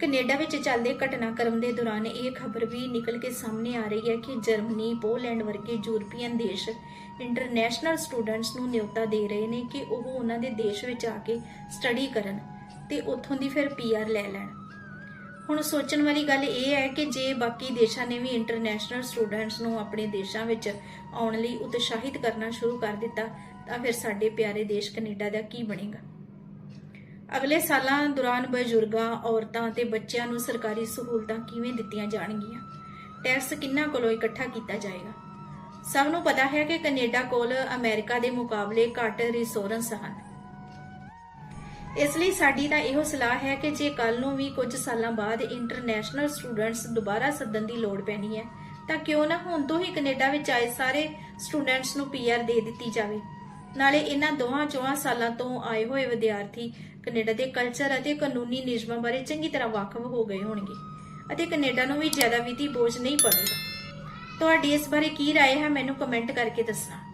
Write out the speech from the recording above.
Canada ਵਿੱਚ ਚੱਲਦੇ ਘਟਨਾਕ੍ਰਮ ਦੇ ਦੌਰਾਨ ਇਹ ਖਬਰ ਵੀ ਨਿਕਲ ਕੇ ਸਾਹਮਣੇ ਆ ਰਹੀ ਹੈ ਕਿ ਜਰਮਨੀ, ਪੋਲੈਂਡ ਵਰਗੇ ਯੂਰਪੀਅਨ ਦੇਸ਼ ਇੰਟਰਨੈਸ਼ਨਲ ਸਟੂਡੈਂਟਸ ਨੂੰ ਨਿਯੁਕਤਾ ਦੇ ਰਹੇ ਨੇ ਕਿ ਉਹ ਉਹਨਾਂ ਦੇ ਦੇਸ਼ ਵਿੱਚ ਆ ਕੇ ਸਟੱਡੀ ਕਰਨ ਤੇ ਉੱਥੋਂ ਦੀ ਫਿਰ ਪੀਆਰ ਲੈ ਲੈਣ। ਹੁਣ ਸੋਚਣ ਵਾਲੀ ਗੱਲ ਇਹ ਹੈ ਕਿ ਜੇ ਬਾਕੀ ਦੇਸ਼ਾਂ ਨੇ ਵੀ ਇੰਟਰਨੈਸ਼ਨਲ ਸਟੂਡੈਂਟਸ ਨੂੰ ਆਪਣੇ ਦੇਸ਼ਾਂ ਵਿੱਚ ਆਉਣ ਲਈ ਉਤਸ਼ਾਹਿਤ ਕਰਨਾ ਸ਼ੁਰੂ ਕਰ ਦਿੱਤਾ, ਤਾਂ ਫਿਰ ਸਾਡੇ ਪਿਆਰੇ ਦੇਸ਼ ਕੈਨੇਡਾ ਦਾ ਕੀ ਬਣੇਗਾ? ਅਗਲੇ ਸਾਲਾਂ ਦੌਰਾਨ ਬਜ਼ੁਰਗਾਂ, ਔਰਤਾਂ ਤੇ ਬੱਚਿਆਂ ਨੂੰ ਸਰਕਾਰੀ ਸਹੂਲਤਾਂ ਕਿਵੇਂ ਦਿੱਤੀਆਂ ਜਾਣਗੀਆਂ? ਟੈਕਸ ਕਿੰਨਾ ਕੋਲੋਂ ਇਕੱਠਾ ਕੀਤਾ ਜਾਏਗਾ? ਸਭ ਨੂੰ ਪਤਾ ਹੈ ਕਿ ਕੈਨੇਡਾ ਕੋਲ ਅਮਰੀਕਾ ਦੇ ਮੁਕਾਬਲੇ ਘੱਟ ਰਿਸੋਰਸ ਹਨ। ਇਸ ਲਈ ਸਾਡੀ ਤਾਂ ਇਹੋ ਸਲਾਹ ਹੈ ਕਿ ਜੇ ਕੱਲ ਨੂੰ ਵੀ ਕੁਝ ਸਾਲਾਂ ਬਾਅਦ ਇੰਟਰਨੈਸ਼ਨਲ ਸਟੂਡੈਂਟਸ ਦੁਬਾਰਾ ਸੱਦਣ ਦੀ ਲੋੜ ਪੈਣੀ ਹੈ, ਤਾਂ ਕਿਉਂ ਨਾ ਹੁਣ ਤੋਂ ਹੀ ਕੈਨੇਡਾ ਵਿੱਚ ਆਏ ਸਾਰੇ ਸਟੂਡੈਂਟਸ ਨੂੰ ਪੀਆਰ ਦੇ ਦਿੱਤੀ ਜਾਵੇ। ਨਾਲੇ ਇਹਨਾਂ ਦੋਹਾਂ ਚੋਹਾਂ ਸਾਲਾਂ ਤੋਂ ਆਏ ਹੋਏ ਵਿਦਿਆਰਥੀ ਕੈਨੇਡਾ ਦੇ ਕਲਚਰ ਅਤੇ ਕਾਨੂੰਨੀ ਨਿਯਮਾਂ ਬਾਰੇ ਚੰਗੀ ਤਰ੍ਹਾਂ ਵਾਕਫ ਹੋ ਗਏ ਹੋਣਗੇ ਅਤੇ ਕੈਨੇਡਾ ਨੂੰ ਵੀ ਜ਼ਿਆਦਾ ਵਿਧੀ ਬੋਝ ਨਹੀਂ ਪਵੇਗਾ ਤੁਹਾਡੀ ਇਸ ਬਾਰੇ ਕੀ رائے ਹੈ ਮੈਨੂੰ ਕਮੈਂਟ ਕਰਕੇ ਦੱਸਣਾ